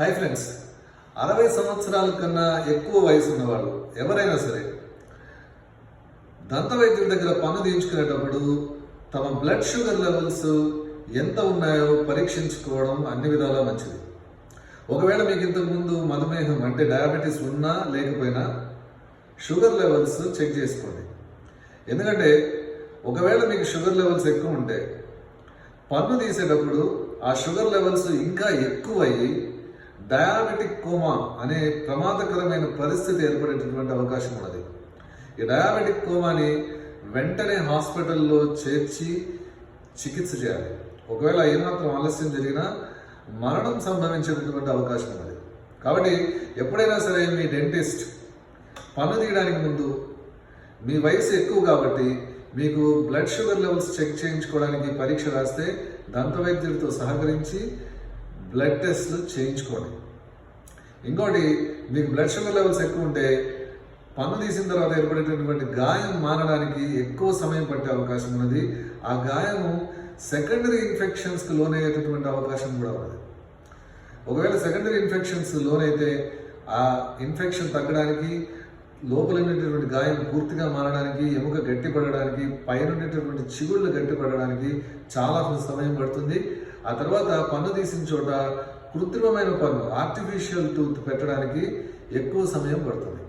Hi friends అరవై సంవత్సరాల కన్నా ఎక్కువ వయసు ఉన్నవాళ్ళు ఎవరైనా సరే దంతవైద్యుల దగ్గర పన్ను తీయించుకునేటప్పుడు తమ బ్లడ్ షుగర్ లెవెల్స్ ఎంత ఉన్నాయో పరీక్షించుకోవడం అన్ని విధాలా మంచిది. ఒకవేళ మీకు ఇంతకుముందు మధుమేహం అంటే డయాబెటీస్ ఉన్నా లేకపోయినా షుగర్ లెవెల్స్ చెక్ చేసుకోండి. ఎందుకంటే ఒకవేళ మీకు షుగర్ లెవెల్స్ ఎక్కువ ఉంటే పన్ను తీసేటప్పుడు ఆ షుగర్ లెవెల్స్ ఇంకా ఎక్కువ అయ్యి డయాబెటిక్ కోమా అనే ప్రమాదకరమైన పరిస్థితి ఏర్పడేటటువంటి అవకాశం ఉన్నది. ఈ డయాబెటిక్ కోమాని వెంటనే హాస్పిటల్లో చేర్చి చికిత్స చేయాలి. ఒకవేళ ఏమాత్రం ఆలస్యం జరిగినా మరణం సంభవించేటటువంటి అవకాశం ఉన్నది. కాబట్టి ఎప్పుడైనా సరే మీ డెంటిస్ట్ పన్ను తీయడానికి ముందు మీ వయసు ఎక్కువ కాబట్టి మీకు బ్లడ్ షుగర్ లెవెల్స్ చెక్ చేయించుకోవడానికి పరీక్ష రాస్తే దంతవైద్యుడితో సహకరించి బ్లడ్ టెస్ట్లు చేయించుకోండి. ఇంకోటి మీకు బ్లడ్ షుగర్ లెవెల్స్ ఎక్కువ ఉంటే పన్ను తీసిన తర్వాత ఏర్పడేటటువంటి గాయం మారడానికి ఎక్కువ సమయం పట్టే అవకాశం ఉన్నది. ఆ గాయము సెకండరీ ఇన్ఫెక్షన్స్కి లోనయ్యేటటువంటి అవకాశం కూడా ఉన్నది. ఒకవేళ సెకండరీ ఇన్ఫెక్షన్స్ లోనైతే ఆ ఇన్ఫెక్షన్ తగ్గడానికి లోపల ఉండేటటువంటి గాయం పూర్తిగా మారడానికి ఎముక గట్టిపడడానికి పైన ఉండేటటువంటి చిగుళ్ళు గట్టిపడడానికి చాలా సమయం పడుతుంది. ఆ తర్వాత పన్ను తీసిన చోట కృత్రిమమైన పన్ను ఆర్టిఫిషియల్ టూత్ పెట్టడానికి ఎక్కువ సమయం పడుతుంది.